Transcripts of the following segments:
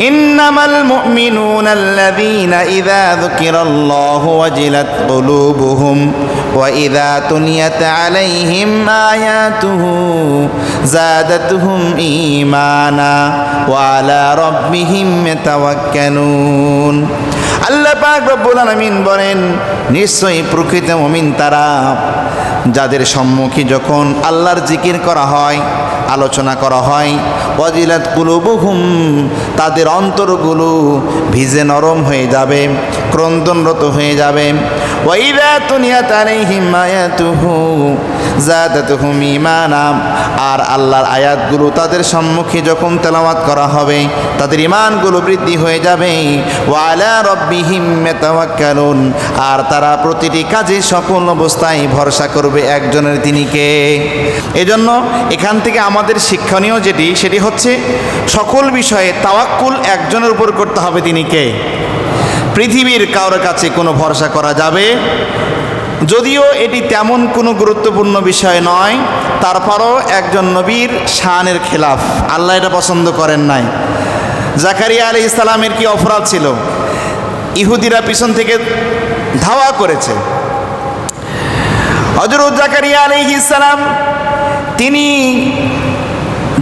إنما المؤمنون الذين إذا ذكر الله وجلت قلوبهم وإذا تليت عليهم آياته زادتهم إيمانا وعلى ربهم يتوكلون আল্লাহ পাক রব্বুল আলামিন বলেন নিশ্চয়ই প্রকৃত মুমিন তারা যাদের সম্মুখে যখন আল্লাহর জিকির করা হয়, আলোচনা করা হয়, ওয়াজিলাত কুলুবুহুম, তাদের অন্তরগুলো ভিজে নরম হয়ে যাবে, ক্রন্দনরত হয়ে যাবে। আর আল্লাহর আয়াতগুলো তাদের সম্মুখে যখন তেলাওয়াত করা হবে, তাদের ঈমানগুলো বৃদ্ধি হয়ে যাবে। আর তারা প্রতিটি কাজে সকল অবস্থায় ভরসা করবে একজনের তিনি কে? এজন্য এখান থেকে আমাদের শিক্ষণীয় যেটি, সেটি হচ্ছে সকল বিষয়ে তাওয়াক্কুল একজনের উপর করতে হবে তিনি কে? পৃথিবীর কারোর কাছে কোনো ভরসা করা যাবে? যদিও এটি তেমন কোনো গুরুত্বপূর্ণ বিষয় নয়, তারপরও একজন নবীর শানের খেলাফ। আল্লাহ এটা পছন্দ করেন নাই। জাকারিয়া আলী ইসলামের কি অপরাধ ছিল? ইহুদিরা পিছন থেকে ধাওয়া করেছে। হজরত জাকারিয়া আলী ইসলাম তিনি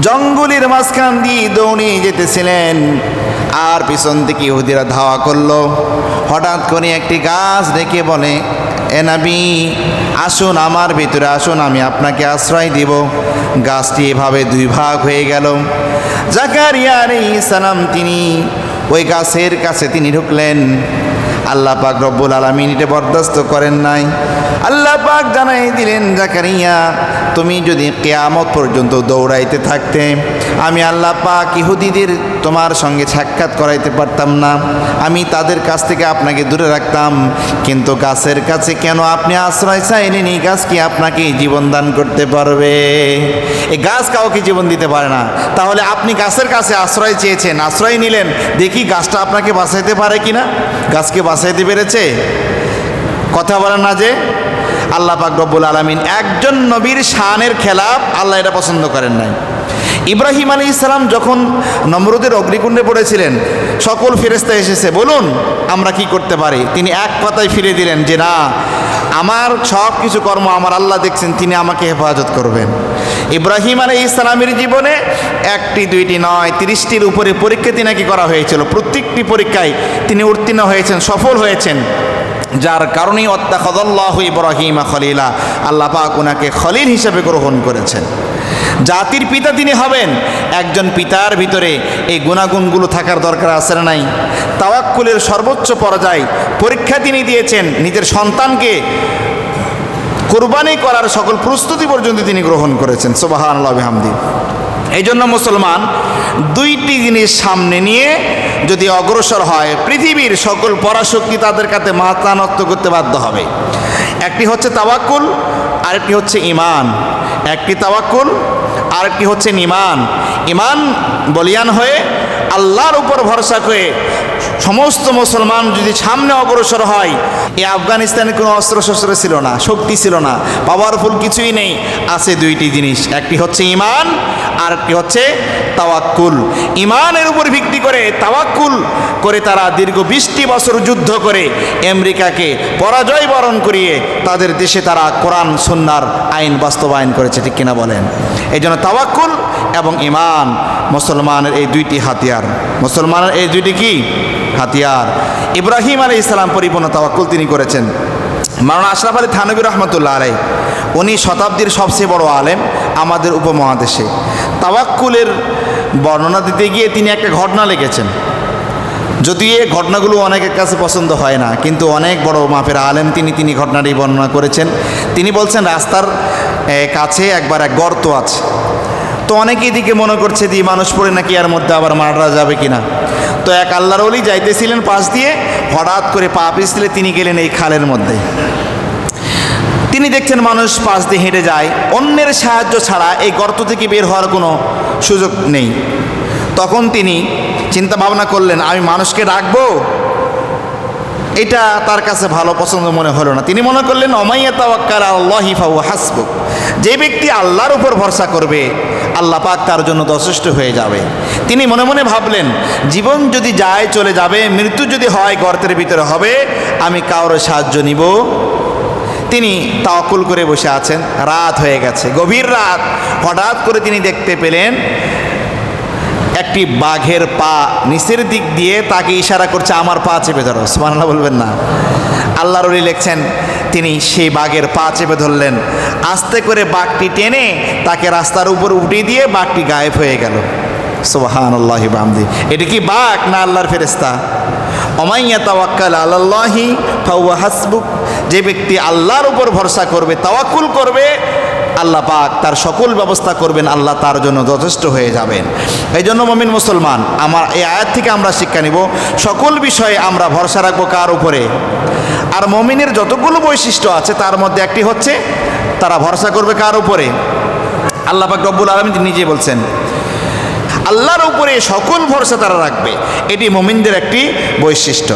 জঙ্গলের মাঝখান দিয়ে দৌড়িয়ে যেতেছিলেন। আর পিছন থেকে ইহুদিরা ধাওয়া করল। হঠাৎ করে একটি গাছ দেখে বলে এনাবি নাবি, আসুন আমার ভিতরে, আসুন, আমি আপনাকে আশ্রয় দিব। গাছটি এভাবে দুই ভাগ হয়ে গেল। জাকারিয়া আলাইহিস সালাম, তিনি ওই গাছের কাছে তিনি ঢুকলেন। আল্লাহ পাক রব্বুল আলমিন এটা বরদাস্ত করেন নাই। আল্লাহ পাক জানাই দিলেন, জাকারিয়া, তুমি যদি কেয়ামত পর্যন্ত দৌড়াইতে থাকতে, আমি আল্লাহ পাক ইহুদিদের তোমার সঙ্গে সাক্ষাৎ করাইতে পারতাম না। আমি তাদের কাছ থেকে আপনাকে দূরে রাখতাম, কিন্তু গাছের কাছে কেন আপনি আশ্রয় চাইলেন এই গাছ কি আপনাকে জীবন দান করতে পারবে? এই গাছ কাউকে জীবন দিতে পারে না। তাহলে আপনি গাছের কাছে আশ্রয় চেয়েছেন, আশ্রয় নিলেন, দেখি গাছটা আপনাকে বাঁচাইতে পারে কিনা? গাছকে বাঁচাইতে পেরেছে? কথা বলেন না যে আল্লাহ পাক রব্বুল আলমিন একজন নবীর শানের খেলাপ আল্লাহ এটা পছন্দ করেন নাই। ইব্রাহিম আলী ইসলাম যখন নমরুদের অগ্নিকুণ্ডে পড়েছিলেন, সকল ফেরেস্তা এসেছে, বলুন, আমরা কি করতে পারি? তিনি এক পাতায় ফিরে দিলেন যে, না, আমার সব কিছু কর্ম আমার আল্লাহ দেখছেন, তিনি আমাকে হেফাজত করবেন। ইব্রাহিম আলী ইসলামের জীবনে একটি, দুইটি নয়, তিরিশটির উপরে পরীক্ষা তিনাকি করা হয়েছিল। প্রত্যেকটি পরীক্ষায় তিনি উত্তীর্ণ হয়েছেন, সফল হয়েছেন। যার কারণেই অত্যাখদল্লাহ ইব্রাহিম খলিলা। আল্লাহ পাক ওনাকে খলিল হিসেবে গ্রহণ করেছেন। জাতির পিতা তিনি হবেন। একজন পিতার ভিতরে এই গুণাগুণগুলো থাকার দরকার আছে না নাই? তাওয়াক্কুলের সর্বোচ্চ পর্যায় পরীক্ষা তিনি দিয়েছেন। নিজের সন্তানকে কোরবানি করার সকল প্রস্তুতি পর্যন্ত তিনি গ্রহণ করেছেন। সোবাহ আল্লাহ হামদি এই জন্য মুসলমান দুইটি জিনিস সামনে নিয়ে যদি অগ্রসর হয়, পৃথিবীর সকল পরাশক্তি তাদের কাছে মাথা নত করতে বাধ্য হবে। একটি হচ্ছে তাওয়াক্কুল, আরেকটি হচ্ছে ইমান একটি তাওয়াক্কুল, আরেকটি হচ্ছে ইমান ইমান বলিয়ান হয়ে আল্লাহর উপর ভরসা করে সমস্ত মুসলমান যদি সামনে অগ্রসর হয় এই আফগানিস্তানে কোনো অস্ত্র শস্ত্র ছিল না, শক্তি ছিল না পাওয়ারফুল কিছুই নেই। আছে দুইটি জিনিস, একটি হচ্ছে ইমান আর একটি হচ্ছে তাওয়াক্কুল। ইমানের উপর ভিত্তি করে তাওয়াক্কুল করে তারা দীর্ঘ বিশটি বছর যুদ্ধ করে আমেরিকাকে পরাজয় বরণ করিয়ে তাদের দেশে তারা কোরআন, সুন্নার আইন বাস্তবায়ন করেছে, ঠিক কিনা বলেন? এই জন্য তাওয়াক্কুল এবং ইমান মুসলমানের এই দুইটি হাতিয়ার। মুসলমানের এই দুইটি কি? হাতিয়ার। ইব্রাহিম আলী ইসলাম পরিপূর্ণ তাওয়াক্কুল তিনি করেছেন। মারানা আশরাফ আলী থানবী রহমতুল্লাহ আলাই উনি শতাব্দীর সবচেয়ে বড় আলেম আমাদের উপমহাদেশে। তাওয়াক্কুলের বর্ণনা দিতে গিয়ে তিনি একটা ঘটনা লিখেছেন। যদি এই ঘটনাগুলো অনেকের কাছে পছন্দ হয় না, কিন্তু অনেক বড় মাপের আলেম তিনি তিনি ঘটনাটি বর্ণনা করেছেন। তিনি বলছেন, রাস্তার কাছে একবার এক গর্ত আছে। তো অনেকেই দিকে মনে করছে দিয়ে মানুষ পড়ে নাকি এর মধ্যে আবার মারা যাবে কিনা। তো এক আল্লাহর অলি যাইতেছিলেন পাশ দিয়ে, হঠাৎ করে পা পিছলে তিনি গেলেন এই খালের মধ্যে। তিনি দেখছেন মানুষ পাশ দিয়ে হেঁটে যায়, অন্যের সাহায্য ছাড়া এই গর্ত থেকে বের হওয়ার কোনো সুযোগ নেই। তখন তিনি চিন্তা ভাবনা করলেন, আমি মানুষকে ডাকবো? এটা তার কাছে ভালো পছন্দ মনে হলো না। তিনি মনে করলেন, অমাইয়া তাওয়াক্কাল আল্লাহি ফাহু হাসবুক। যে ব্যক্তি আল্লাহর উপর ভরসা করবে আল্লাহ পাক তার জন্য যথেষ্ট হয়ে যাবে। তিনি মনে মনে ভাবলেন, জীবন যদি যায় চলে যাবে, মৃত্যু যদি হয় গর্তের ভিতরে হবে, আমি কারোর সাহায্য নিব। তিনি তাওকুল করে বসে আছেন, রাত হয়ে গেছে, গভীর রাত। হঠাৎ করে তিনি দেখতে পেলেন, একটি বাঘের পা নিচের দিক দিয়ে তাকে ইশারা করছে, আমার পা চেপে ধরো। সুবহানাল্লাহ বলবেন না। আল্লাহর লেখছেন তিনি সেই বাঘের পা চেপে ধরলেন। আস্তে করে বাঘটি টেনে তাকে রাস্তার উপর উঠিয়ে দিয়ে বাঘটি গায়েব হয়ে গেল। সুবাহান আল্লাহি বামদি। এটি কি বাঘ না আল্লাহর ফেরেস্তা অমাইয়া তাওয়াক্কাল আল্লাহি ফাউয়া হাসবুক। যে ব্যক্তি আল্লাহর উপর ভরসা করবে, তাওয়াক্কুল করবে, আল্লাহ পাক তার সকল ব্যবস্থা করবেন, আল্লাহ তার জন্য যথেষ্ট হয়ে যাবেন। এই জন্য মমিন মুসলমান, আমার এই আয়াত থেকে আমরা শিক্ষা নিব, সকল বিষয়ে আমরা ভরসা রাখব কার উপরে? আর মমিনের যতগুলো বৈশিষ্ট্য আছে, তার মধ্যে একটি হচ্ছে তারা ভরসা করবে কার উপরে? আল্লাহ পাক রব্বুল আলমিন নিজে বলছেন, আল্লাহর উপরে সকল ভরসা তারা রাখবে। এটি মমিনদের একটি বৈশিষ্ট্য।